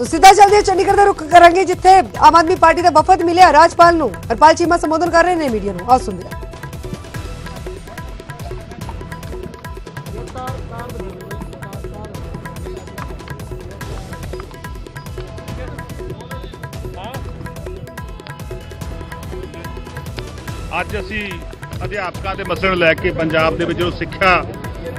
ਸੋ ਸਿੱਧਾ ਚੱਲਦੇ ਹਾਂ ਚੰਡੀਗੜ੍ਹ ਦਾ ਰੁਖ ਕਰਾਂਗੇ, ਜਿੱਥੇ ਆਮ ਆਦਮੀ ਪਾਰਟੀ ਦਾ ਵਫਦ ਮਿਲਿਆ। ਰਾਜਪਾਲ ਨੂੰ ਹਰਪਾਲ ਚੀਮਾ ਸੰਬੋਧਨ ਕਰ ਰਹੇ ਨੇ ਮੀਡੀਆ ਨੂੰ। ਆਓ ਸੁਣਦੇ ਹਾਂ। ਅੱਜ ਅਸੀਂ ਅਧਿਆਪਕਾਂ ਦੇ ਮਸਲੇ ਨੂੰ ਲੈ ਕੇ ਪੰਜਾਬ ਦੇ ਵਿੱਚ ਜੋ ਸਿੱਖਿਆ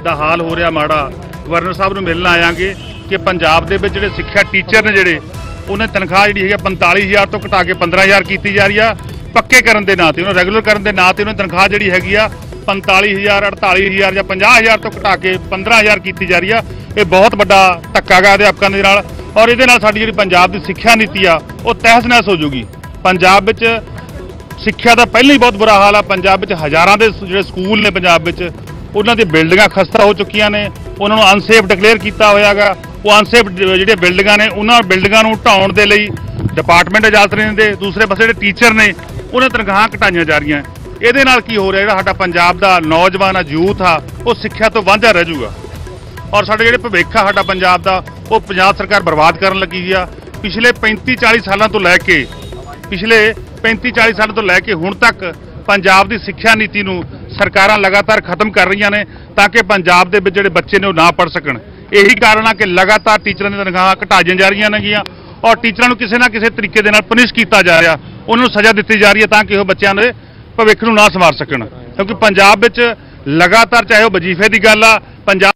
ਦਾ ਹਾਲ ਹੋ ਰਿਹਾ ਮਾੜਾ, ਗਵਰਨਰ ਸਾਹਿਬ ਨੂੰ ਮਿਲਣ ਆਵਾਂਗੇ ਕਿ ਪੰਜਾਬ ਦੇ ਵਿੱਚ ਜਿਹੜੇ ਸਿੱਖਿਆ ਟੀਚਰ ਨੇ ਜਿਹੜੇ, ਉਹਨਾਂ ਤਨਖਾਹ ਜਿਹੜੀ ਹੈਗੀ ਆ 45000 ਤੋਂ ਘਟਾ ਕੇ 15000 ਕੀਤੀ ਜਾ ਰਹੀ ਆ, ਪੱਕੇ ਕਰਨ ਦੇ ਨਾਂ ਤੇ, ਉਹਨਾਂ ਰੈਗੂਲਰ ਕਰਨ ਦੇ ਨਾਂ ਤੇ ਉਹਨਾਂ ਤਨਖਾਹ ਜਿਹੜੀ ਹੈਗੀ ਆ 45000 48000 ਜਾਂ 50000 ਤੋਂ ਘਟਾ ਕੇ 15000 ਕੀਤੀ ਜਾ ਰਹੀ ਆ। ਇਹ ਬਹੁਤ ਵੱਡਾ ਧੱਕਾ ਗਾ ਅਧਿਆਪਕਾਂ ਦੇ ਨਾਲ ਔਰ ਇਹਦੇ ਨਾਲ ਸਾਡੀ ਜਿਹੜੀ ਪੰਜਾਬ ਦੀ ਸਿੱਖਿਆ ਨੀਤੀ ਆ, ਉਹ ਤਹਿਸ ਨਹਿਸ ਹੋ ਜਾਊਗੀ ਪੰਜਾਬ ਵਿੱਚ ਸਿੱਖਿਆ ਦਾ ਪਹਿਲਾਂ ਹੀ ਬਹੁਤ ਬੁਰਾ ਹਾਲ ਆ, ਪੰਜਾਬ ਵਿੱਚ ਹਜ਼ਾਰਾਂ ਦੇ ਜਿਹੜੇ ਸਕੂਲ ਨੇ ਪੰਜਾਬ ਵਿੱਚ, ਉਹਨਾਂ ਦੀਆਂ ਬਿਲਡਿੰਗਾਂ ਖਸਤਾ ਹੋ ਚੁੱਕੀਆਂ ਨੇ, ਉਹਨਾਂ ਨੂੰ ਅਨਸੇਫ ਡਿਕਲੇਅਰ ਕੀਤਾ ਹੋਇਆਗਾ। ਉਹ ਅਨਸੇਫ ਜਿਹੜੇ ਬਿਲਡਿੰਗਾਂ ਨੇ, ਉਹਨਾਂ ਬਿਲਡਿੰਗਾਂ ਨੂੰ ਢਾਉਣ ਦੇ ਲਈ ਡਿਪਾਰਟਮੈਂਟ ਇਜਾਜ਼ਤ ਨਹੀਂ ਦਿੰਦੇ, ਦੂਸਰੇ ਪਾਸੇ ਜਿਹੜੇ ਟੀਚਰ ਨੇ, ਉਹਨਾਂ ਤਨਖਾਹਾਂ ਘਟਾਈਆਂ ਜਾ ਰਹੀਆਂ। ਇਹਦੇ ਨਾਲ ਕੀ ਹੋ ਰਿਹਾ, ਜਿਹੜਾ ਸਾਡਾ ਪੰਜਾਬ ਦਾ ਨੌਜਵਾਨ, ਆ, ਯੂਥ, ਆ, ਉਹ ਸਿੱਖਿਆ ਤੋਂ ਵਾਂਝਾ ਰਹਿ ਜਾਊਗਾ। ਔਰ ਸਾਡੇ ਜਿਹੜੇ ਭਵਿੱਖ ਆ, ਸਾਡਾ ਪੰਜਾਬ ਦਾ, ਉਹ ਪੰਜਾਬ ਸਰਕਾਰ ਬਰਬਾਦ ਕਰਨ ਲੱਗੀ ਆ। ਪਿਛਲੇ 35 40 ਸਾਲਾਂ ਤੋਂ ਲੈ ਕੇ, ਪਿਛਲੇ 35 40 ਸਾਲਾਂ ਤੋਂ ਲੈ ਕੇ ਹੁਣ ਤੱਕ ਪੰਜਾਬ ਦੀ ਸਿੱਖਿਆ ਨੀਤੀ ਨੂੰ ਸਰਕਾਰਾਂ ਲਗਾਤਾਰ ਖਤਮ ਕਰ ਰਹੀਆਂ ਨੇ, ਤਾਂ ਕਿ ਪੰਜਾਬ ਦੇ ਵਿੱਚ ਜਿਹੜੇ ਬੱਚੇ ਨੇ ਉਹ ਨਾ ਪੜ ਸਕਣ। ਇਹੀ ਕਾਰਨ ਆ ਕਿ ਲਗਾਤਾਰ ਟੀਚਰਾਂ ਦੀਆਂ ਤਨਖਾਹਾਂ ਘਟਾਈਆਂ ਜਾ ਰਹੀਆਂ ਨੇਗੀਆਂ ਔਰ ਟੀਚਰਾਂ ਨੂੰ ਕਿਸੇ ਨਾ ਕਿਸੇ ਤਰੀਕੇ ਦੇ ਨਾਲ ਪਨਿਸ਼ ਕੀਤਾ ਜਾ ਰਿਹਾ। ਉਹਨਾਂ ਨੂੰ ਸਜ਼ਾ ਦਿੱਤੀ ਜਾ ਰਹੀ ਹੈ ਤਾਂ ਕਿ ਉਹ ਬੱਚਿਆਂ ਦੇ ਭਵਿੱਖ ਨੂੰ ਨਾ ਸੰਵਾਰ ਸਕਣ। ਕਿਉਂਕਿ ਪੰਜਾਬ ਵਿੱਚ ਲਗਾਤਾਰ ਚਾਹੇ ਉਹ ਵਜ਼ੀਫੇ ਦੀ ਗੱਲ ਆ, ਪੰਜਾਬ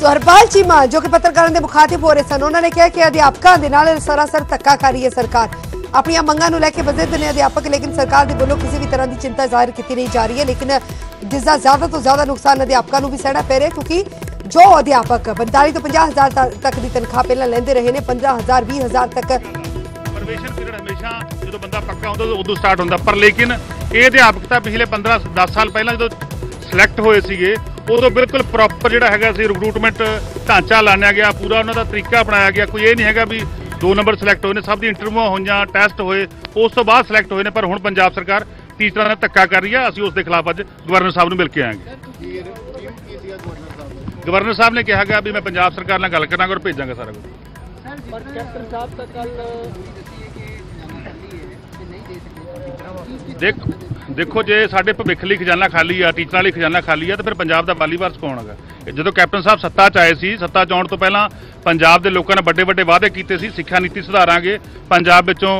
ਸੋ ਚੀਮਾ, ਜੋ ਕਿ ਪੱਤਰਕਾਰਾਂ ਦੇ ਮੁਖਾਤਿਬ ਹੋ ਰਹੇ ਸਨ, ਉਹਨਾਂ ਨੇ ਕਿਹਾ ਕਿ ਅਧਿਆਪਕਾਂ ਦੇ ਨਾਲ ਸਰਾਸਰ ਧੱਕਾ ਕਰ ਰਹੀ ਹੈ ਸਰਕਾਰ। ਆਪਣੀਆਂ ਮੰਗਾਂ ਨੂੰ ਲੈ ਕੇ ਬਜ਼ਿੱਦ ਨੇ ਅਧਿਆਪਕ, ਲੇਕਿਨ ਸਰਕਾਰ ਦੇ ਵੱਲੋਂ ਕਿਸੇ ਵੀ ਤਰ੍ਹਾਂ ਦੀ ਚਿੰਤਾ ਜ਼ਾਹਿਰ ਕੀਤੀ ਨਹੀਂ ਜਾ ਰਹੀ ਹੈ, ਲੇਕਿਨ ਜਿਸ ਦਾ ਜ਼ਿਆਦਾ ਤੋਂ ਜ਼ਿਆਦਾ ਨੁਕਸਾਨ ਅਧਿਆਪਕਾਂ ਨੂੰ ਵੀ ਸਹਿਣਾ ਪੈ ਰਿਹਾ ਕਿਉਂਕਿ ਜੋ ਅਧਿਆਪਕ 45 ਤੋਂ 50000 ਤੱਕ ਦੀ ਤਨਖਾਹ ਪਹਿਲਾਂ ਲੈਂਦੇ ਰਹੇ ਨੇ 15000 20000 ਤੱਕ ਪ੍ਰਵੇਸ਼ਨ ਪੀਰੀਅਡ ਹਮੇਸ਼ਾ ਜਦੋਂ ਬੰਦਾ ਪੱਕਾ ਹੁੰਦਾ, ਉਦੋਂ- ਸਟਾਰਟ ਹੁੰਦਾ। ਪਰ ਲੇਕਿਨ ਇਹ ਅਧਿਆਪਕ ਤਾਂ ਪਿਛਲੇ 15 10 ਸਾਲ ਪਹਿਲਾਂ ਜਦੋਂ ਸਿਲੈਕਟ ਹੋਏ ਸੀਗੇ, ਉਦੋਂ ਬਿਲਕੁਲ ਪ੍ਰੋਪਰ ਜਿਹੜਾ ਹੈਗਾ ਸੀ ਰਿਕਰੂਟਮੈਂਟ ਢਾਂਚਾ ਲਾਣਿਆ ਗਿਆ, ਪੂਰਾ ਉਹਨਾਂ ਦਾ ਤਰੀਕਾ ਬਣਾਇਆ ਗਿਆ। ਕੋਈ ਇਹ ਨਹੀਂ ਹੈਗਾ ਵੀ ਦੋ ਨੰਬਰ ਸਿਲੈਕਟ ਹੋਏ ਨੇ ਸਭ ਦੀ ਇੰਟਰਵਿਊ ਹੋਈਆਂ ਟੈਸਟ ਹੋਏ ਉਸ ਤੋਂ ਬਾਅਦ ਸਿਲੈਕਟ ਹੋਏ ਨੇ ਪਰ ਹੁਣ ਪੰਜਾਬ ਸਰਕਾਰ ਟੀਚਰਾਂ ਦਾ ਧੱਕਾ ਕਰ ਰਹੀ ਆ ਅਸੀਂ ਉਸ ਦੇ ਖਿਲਾਫ ਅੱਜ ਗਵਰਨਰ ਸਾਹਿਬ ਨੂੰ ਮਿਲ ਕੇ ਆਏਗੇ। ਗਵਰਨਰ ਸਾਹਿਬ ਨੇ ਕਿਹਾ ਗਿਆ ਵੀ ਮੈਂ ਪੰਜਾਬ ਸਰਕਾਰ ਨਾਲ ਗੱਲ ਕਰਾਂਗਾ ਔਰ ਭੇਜਾਂਗਾ ਸਾਰਾ ਕੁਝ। ਪਰ ਕੈਪਟਨ ਸਾਹਿਬ ਤਾਂ ਕੱਲ ਦੇਖ ਦੇਖੋ ਜੇ ਸਾਡੇ ਭਵਿੱਖ ਲਈ ਖਜ਼ਾਨਾ ਖਾਲੀ ਆ ਟੀਚਰਾਂ ਲਈ ਖਜ਼ਾਨਾ ਖਾਲੀ ਆ ਤਾਂ ਫਿਰ ਪੰਜਾਬ ਦਾ ਵਾਲੀ ਵਾਰਸ ਕੌਣ ਹੈਗਾ? ਜਦੋਂ ਕੈਪਟਨ ਸਾਹਿਬ ਸੱਤਾ 'ਚ ਆਏ ਸੀ, ਸੱਤਾ 'ਚ ਆਉਣ ਤੋਂ ਪਹਿਲਾਂ ਪੰਜਾਬ ਦੇ ਲੋਕਾਂ ਨੇ ਵੱਡੇ ਵੱਡੇ ਵਾਅਦੇ ਕੀਤੇ ਸੀ, ਸਿੱਖਿਆ ਨੀਤੀ ਸੁਧਾਰਾਂਗੇ, ਪੰਜਾਬ ਵਿੱਚੋਂ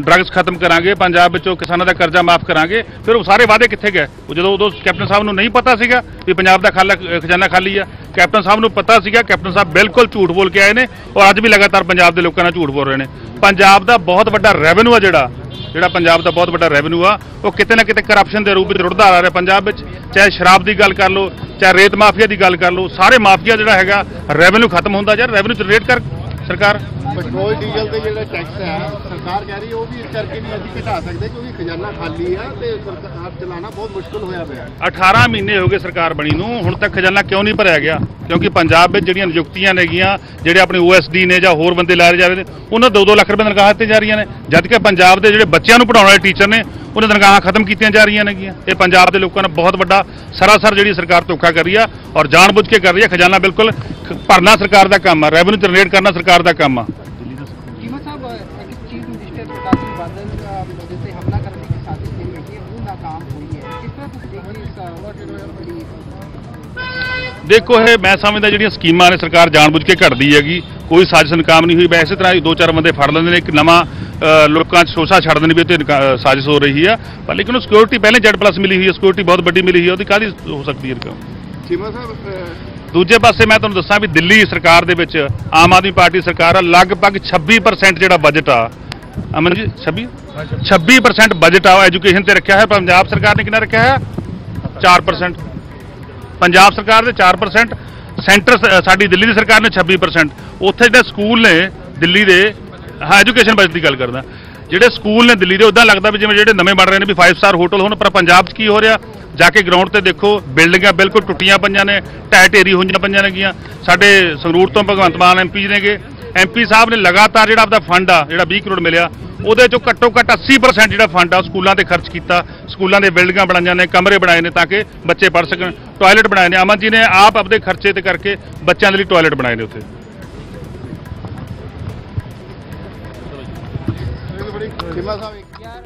ਡਰੱਗਸ ਖਤਮ ਕਰਾਂਗੇ, ਪੰਜਾਬ ਵਿੱਚੋਂ ਕਿਸਾਨਾਂ ਦਾ ਕਰਜ਼ਾ ਮਾਫ ਕਰਾਂਗੇ, ਫਿਰ ਉਹ ਸਾਰੇ ਵਾਅਦੇ ਕਿੱਥੇ ਗਏ? ਉਹ ਜਦੋਂ ਉਦੋਂ ਕੈਪਟਨ ਸਾਹਿਬ ਨੂੰ ਨਹੀਂ ਪਤਾ ਸੀਗਾ ਵੀ ਪੰਜਾਬ ਦਾ ਖਾਲਾ ਖਜ਼ਾਨਾ ਖਾਲੀ ਆ। ਕੈਪਟਨ ਸਾਹਿਬ ਨੂੰ ਪਤਾ ਸੀਗਾ, ਕੈਪਟਨ ਸਾਹਿਬ ਬਿਲਕੁਲ ਝੂਠ ਬੋਲ ਕੇ ਆਏ ਨੇ ਔਰ ਅੱਜ ਵੀ ਲਗਾਤਾਰ ਪੰਜਾਬ ਦੇ ਲੋਕਾਂ ਨਾਲ ਝੂਠ ਬੋਲ ਰਹੇ ਨੇ। ਪੰਜਾਬ ਦਾ ਬਹੁਤ ਵੱਡਾ ਰੈਵਨਿਊ ਆ ਜਿਹੜਾ ਜਿਹੜਾ ਪੰਜਾਬ ਦਾ ਬਹੁਤ ਵੱਡਾ ਰੈਵਨਿਊ ਆ, ਉਹ ਕਿਤੇ ਨਾ ਕਿਤੇ ਕਰਪਸ਼ਨ ਦੇ ਰੂਪ ਵਿੱਚ ਰੁੜਦਾ ਆ ਰਿਹਾ ਪੰਜਾਬ ਵਿੱਚ। ਚਾਹੇ ਸ਼ਰਾਬ ਦੀ ਗੱਲ ਕਰ ਲਓ, ਚਾਹੇ ਰੇਤ ਮਾਫੀਆ ਦੀ ਗੱਲ ਕਰ ਲਓ। ਸਾਰੇ ਮਾਫੀਆ ਜਿਹੜਾ ਹੈਗਾ ਰੈਵਨਿਊ ਖਤਮ ਹੁੰਦਾ ਯਾਰ ਰੈਵਨਿਊ ਚ ਰੇਟ ਕਰ ਸਰਕਾਰ। ਪੈਟਰੋਲ ਡੀਜ਼ਲ ਤੇ ਜਿਹੜਾ ਟੈਕਸ ਹੈ ਸਰਕਾਰ ਕਹਿ ਰਹੀ ਹੈ ਉਹ ਵੀ ਇਸ ਕਰਕੇ ਨਹੀਂ ਅਸੀਂ ਘਟਾ ਸਕਦੇ ਕਿਉਂਕਿ ਖਜ਼ਾਨਾ ਖਾਲੀ ਆ ਤੇ ਸਰਕਾਰ ਚਲਾਉਣਾ ਬਹੁਤ ਮੁਸ਼ਕਲ ਹੋਇਆ ਪਿਆ। 18 ਮਹੀਨੇ ਹੋ ਗਏ ਸਰਕਾਰ ਬਣੀ ਨੂੰ ਹੁਣ ਤੱਕ ਖਜ਼ਾਨਾ ਕਿਉਂ ਨਹੀਂ ਭਰਿਆ ਗਿਆ? ਕਿਉਂਕਿ ਪੰਜਾਬ ਵਿੱਚ ਜਿਹੜੀਆਂ ਨਿਯੁਕਤੀਆਂ ਨੇਗੀਆਂ ਜਿਹੜੇ ਆਪਣੇ ਓਐਸਡੀ ਨੇ ਜਾਂ ਹੋਰ ਬੰਦੇ ਲਾਏ ਜਾਵੇ ਨੇ ਉਹਨਾਂ 2-2 ਲੱਖ ਰੁਪਏ ਤਨਖਾਹਾਂ ਦਿੱਤੇ ਜਾ ਰਹੀਆਂ ਨੇ। ਜਦ ਕਿ ਪੰਜਾਬ ਦੇ ਜਿਹੜੇ ਬੱਚਿਆਂ ਨੂੰ ਪੜਾਉਣ ਵਾਲੇ ਟੀਚਰ ਨੇ ਉਹਨਾਂ ਤਨਖਾਹਾਂ ਖਤਮ ਕੀਤੀਆਂ ਜਾ ਰਹੀਆਂ ਨੇਗੀਆਂ। ਇਹ ਪੰਜਾਬ ਦੇ ਲੋਕਾਂ ਨਾਲ ਬਹੁਤ ਵੱਡਾ ਸਰਾਸਰ ਜਿਹੜੀ ਸਰਕਾਰ ਧੋਖਾ ਕਰ ਰਹੀ ਆ ਔਰ ਜਾਣਬੁੱਝ ਕੇ ਕਰ ਰਹੀ ਆ। ਖਜ਼ਾਨਾ ਬਿਲਕੁਲ ਭਰਨਾ ਸਰਕਾਰ ਦਾ ਕੰਮ ਆ ਰੈਵਨਿਊ ਜਨਰੇਟ ਕਰਨਾ ਸਰਕਾਰ ਦਾ ਕੰਮ ਆ। ਦੇਖੋ ਇਹ ਮੈਂ ਸਮਝਦਾ ਜਿਹੜੀਆਂ ਸਕੀਮਾਂ ਨੇ ਸਰਕਾਰ ਜਾਣਬੁੱਝ ਕੇ ਘੜਦੀ ਹੈਗੀ। ਕੋਈ ਸਾਜ਼ਿਸ਼ ਨਾਕਾਮ ਨਹੀਂ ਹੋਈ। ਵੈਸੇ ਤਰ੍ਹਾਂ ਹੀ ਦੋ ਚਾਰ ਬੰਦੇ ਫੜ ਲੈਂਦੇ ਨੇ। ਇੱਕ ਨਵਾਂ ਲੋਕਾਂ 'ਚ ਸ਼ੋਸ਼ਾ ਛੱਡ ਦੇਣ ਵੀ ਤੇ ਸਾਜ਼ਿਸ਼ ਹੋ ਰਹੀ ਆ। ਪਰ ਲੇਕਿਨ ਉਹ ਸਿਕਿਉਰਿਟੀ ਪਹਿਲੇ ਜੈਡ ਪਲੱਸ ਮਿਲੀ ਹੋਈ ਹੈ ਸਿਕਿਉਰਿਟੀ ਬਹੁਤ ਵੱਡੀ ਮਿਲੀ ਹੋਈ ਹੈ ਉਹਦੀ ਕਾਹਦੀ ਹੋ ਸਕਦੀ ਹੈ ਰਕਮ? ਚੀਮਾ ਸਾਹਿਬ ਅਹ, ਦੂਜੇ ਪਾਸੇ ਮੈਂ ਤੁਹਾਨੂੰ ਦੱਸਾਂ ਵੀ ਦਿੱਲੀ ਸਰਕਾਰ ਦੇ ਵਿੱਚ ਆਮ ਆਦਮੀ ਪਾਰਟੀ ਸਰਕਾਰ ਆ ਲਗਭਗ 26% ਜਿਹੜਾ ਬਜਟ ਆ ਅਮਨ ਜੀ 26 26% ਬਜਟ ਆ ਐਜੂਕੇਸ਼ਨ ਤੇ ਰੱਖਿਆ ਹੈ ਪੰਜਾਬ ਸਰਕਾਰ ਨੇ ਕਿੰਨਾ ਰੱਖਿਆ ਹੈ 4% ਪੰਜਾਬ ਸਰਕਾਰ ਦੇ 4% ਸੈਂਟਰ ਸਾਡੀ ਦਿੱਲੀ ਦੀ ਸਰਕਾਰ ਨੇ 26% ਉੱਥੇ ਜਿਹੜੇ ਸਕੂਲ ਨੇ ਦਿੱਲੀ ਦੇ ਹਾਂ ਐਜੂਕੇਸ਼ਨ ਬਜਟ ਦੀ ਗੱਲ ਕਰਦਾ। ਜਿਹੜੇ ਸਕੂਲ ਨੇ ਦਿੱਲੀ ਦੇ ਉਦਾਂ ਲੱਗਦਾ ਵੀ ਜਿਵੇਂ ਜਿਹੜੇ ਨਵੇਂ ਬਣ ਰਹੇ ਨੇ ਵੀ 5 ਸਟਾਰ ਹੋਟਲ ਹੋਣ, ਪਰ ਪੰਜਾਬ 'ਚ ਕੀ ਹੋ ਰਿਹਾ? ਜਾ ਕੇ ਗਰਾਊਂਡ ਤੇ ਦੇਖੋ, ਬਿਲਡਿੰਗਾਂ ਬਿਲਕੁਲ ਟੁੱਟੀਆਂ ਪਈਆਂ ਨੇ ਢਹਿ ਢੇਰੀ ਹੋਈਆਂ ਪਈਆਂ ਨੇਗੀਆਂ। ਸਾਡੇ ਸੰਗਰੂਰ ਤੋਂ ਭਗਵੰਤ ਮਾਨ ਐਮਪੀ ਨੇਗੇ। ਐਮਪੀ ਸਾਹਿਬ ਨੇ ਲਗਾਤਾਰ ਜਿਹੜਾ ਆਪਦਾ ਫੰਡ ਆ, ਜਿਹੜਾ 20 ਕਰੋੜ ਮਿਲਿਆ, ਉਹਦੇ ਚੋਂ ਘੱਟੋ ਘੱਟ 80% ਜਿਹੜਾ ਫੰਡ ਆ ਉਹ ਸਕੂਲਾਂ ਤੇ ਖਰਚ ਕੀਤਾ। ਸਕੂਲਾਂ ਦੇ ਬਿਲਡਿੰਗਾਂ ਬਣਾਈਆਂ ਨੇ, ਕਮਰੇ ਬਣਾਏ ਨੇ ਤਾਂ ਕਿ ਬੱਚੇ ਪੜ੍ਹ ਸਕਣ। ਟਾਇਲਟ ਬਣਾਏ ਨੇ। ਅਮਨ ਜੀ ਨੇ ਆਪ ਆਪਦੇ ਖਰਚੇ ਤੇ ਕਰਕੇ ਬੱਚਿਆਂ ਦੇ ਲਈ ਟਾਇਲਟ ਬਣਾਏ ਨੇ ਉੱਥੇ। ਚੀਮਾ ਸਾਹਿਬ ਇੱਕ यार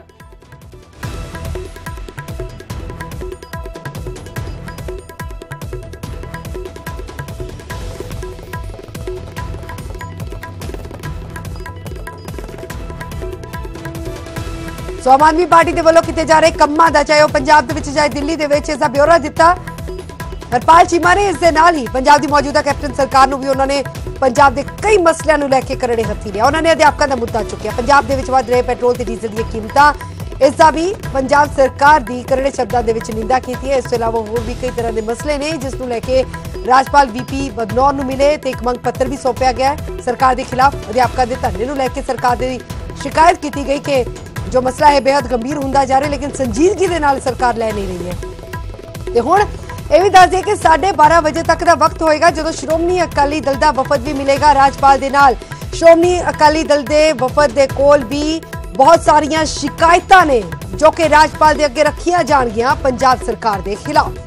ਸੋ ਆਮ ਆਦਮੀ ਪਾਰਟੀ ਦੇ ਵੱਲੋਂ ਕੀਤੇ ਜਾ ਰਹੇ ਕੰਮਾਂ ਦਾ ਚਾਹੇ ਉਹ ਪੰਜਾਬ ਦੇ ਵਿੱਚ ਚਾਹੇ ਦਿੱਲੀ ਦੇ ਵਿੱਚ ਇਸ ਦਾ ਬਿਊਰਾ ਦਿੱਤਾ। ਹਰਪਾਲ ਚੀਮਾ ਨੇ ਇਸ ਦੇ ਨਾਲ ਹੀ ਪੰਜਾਬ ਦੀ ਮੌਜੂਦਾ ਕੈਪਟਨ ਸਰਕਾਰ ਨੂੰ ਵੀ ਉਹਨਾਂ ਨੇ ਪੰਜਾਬ ਦੇ ਕਈ ਮਸਲਿਆਂ ਨੂੰ ਲੈ ਕੇ ਕਰੜੇ ਹੱਥੀ ਲਿਆ। ਉਹਨਾਂ ਨੇ ਅਧਿਆਪਕਾਂ ਦਾ ਮੁੱਦਾ ਚੁੱਕਿਆ। ਪੰਜਾਬ ਦੇ ਵਿੱਚ ਵੱਧ ਰਹੇ ਪੈਟਰੋਲ ਤੇ ਡੀਜ਼ਲ ਦੀਆਂ ਕੀਮਤਾਂ। ਇਸ ਦਾ ਵੀ ਪੰਜਾਬ ਸਰਕਾਰ ਦੀ ਕਰੜੇ ਸ਼ਬਦਾਂ ਦੇ ਵਿੱਚ ਨਿੰਦਾ ਕੀਤੀ ਹੈ। ਇਸ ਤੋਂ ਇਲਾਵਾ ਹੋਰ ਵੀ ਕਈ ਤਰ੍ਹਾਂ ਦੇ ਮਸਲੇ ਨੇ, ਜਿਸ ਨੂੰ ਲੈ ਕੇ ਰਾਜਪਾਲ ਵੀਪੀ ਬਦਨੌਰ ਨੂੰ ਮਿਲੇ ਤੇ ਇੱਕ ਮੰਗ ਪੱਤਰ ਵੀ ਸੌਂਪਿਆ ਗਿਆ ਸਰਕਾਰ ਦੇ ਖਿਲਾਫ ਅਧਿਆਪਕਾਂ ਦੇ ਧਰਨੇ ਨੂੰ ਲੈ ਕੇ ਸਰਕਾਰ ਦੀ ਸ਼ਿਕਾਇਤ ਕੀਤੀ ਗਈ ਕਿ ਜੋ ਮਸਲਾ ਹੈ ਬੇहद ਗੰਭੀਰ ਹੁੰਦਾ ਜਾ ਰਿਹਾ ਲੇਕਿਨ ਸੰਜੀਦਗੀ ਦੇ ਨਾਲ ਸਰਕਾਰ ਲੈ ਨਹੀਂ ਰਹੀ ਹੈ। ਤੇ ਹੁਣ ਇਹ ਵੀ ਦੱਸ ਦਈਏ ਕਿ 12:30 ਵਜੇ ਤੱਕ ਦਾ ਵਕਤ ਹੋਏਗਾ, ਜਦੋਂ ਸ਼੍ਰੋਮਣੀ ਅਕਾਲੀ ਦਲ ਦਾ ਵਫਦ ਵੀ ਮਿਲੇਗਾ ਰਾਜਪਾਲ ਦੇ ਨਾਲ। ਸ਼੍ਰੋਮਣੀ ਅਕਾਲੀ ਦਲ ਦੇ ਵਫਦ ਦੇ ਕੋਲ ਵੀ ਬਹੁਤ ਸਾਰੀਆਂ ਸ਼ਿਕਾਇਤਾਂ ਨੇ, ਜੋ ਕਿ ਰਾਜਪਾਲ ਦੇ ਅੱਗੇ ਰੱਖੀਆਂ ਜਾਣਗੀਆਂ ਪੰਜਾਬ ਸਰਕਾਰ ਦੇ ਖਿਲਾਫ।